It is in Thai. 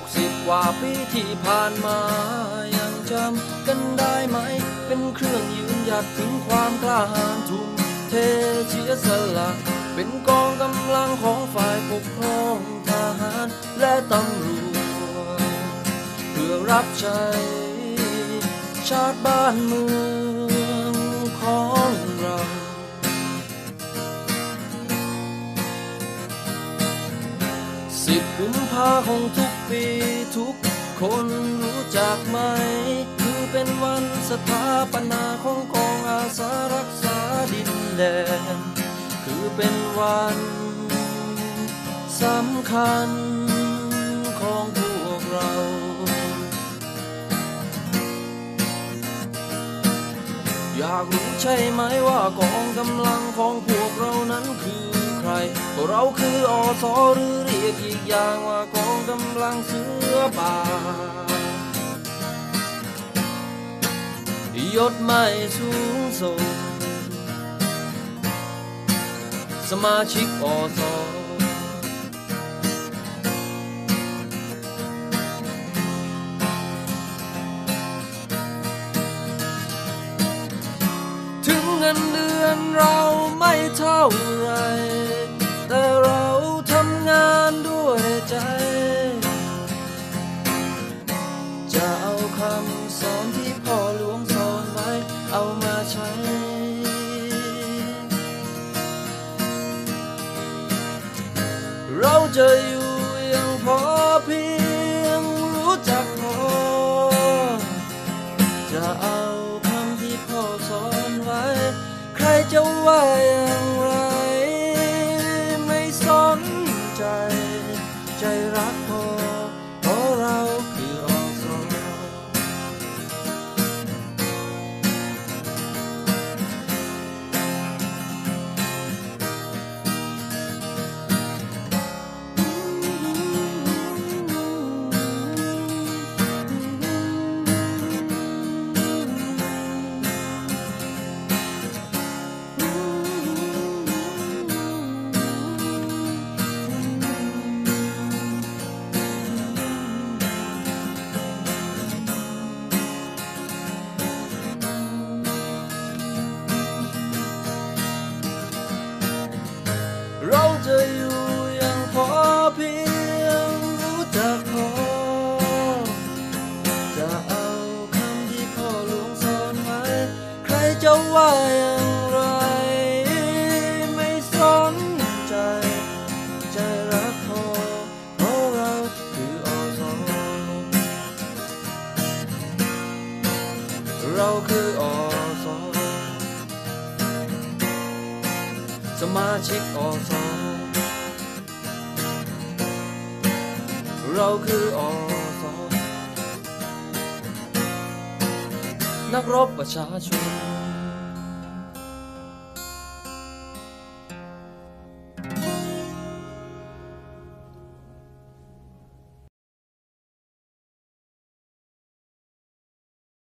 กสิบกว่าปีที่ผ่านมา ยังจำกันได้ไหม เป็นเครื่องยืนหยัดถึงความกล้าหาญทุ่มเทเสียสละเป็นกองกำลังของฝ่ายปกครองทหารและตำรวจเพื่อรับใช้ชาติบ้านเมืองของเราสิบกุมภาของทุก ปีทุกคนรู้จักไหม คือเป็นวันสถาปนาของกองอาสารักษาดินแดน คือเป็นวันสำคัญของพวกเราอยากรู้ใช่ไหมว่ากองกำลังของพวกเรานั้นคือ ใครพวกเราคืออสอหรือเรียกอีกอย่างว่ากองกำลังเสือป่ายศไม่สูงส่ง สมาชิกอสอถึงเงินเดือนเรา คำสอนที่พ่อหลวงสอนไว้เอามาใช้ เราจะอยู่อย่างพอเพียงรู้จักพอ จะเอาคำที่พ่อสอนไว้ ใครจะว่า จะว่าอย่างไร ไม่สนใจ ใจรักพอเพราะเราคืออสอเราคืออสอสมาชิกอสอเราคืออสอนักรบประชาชน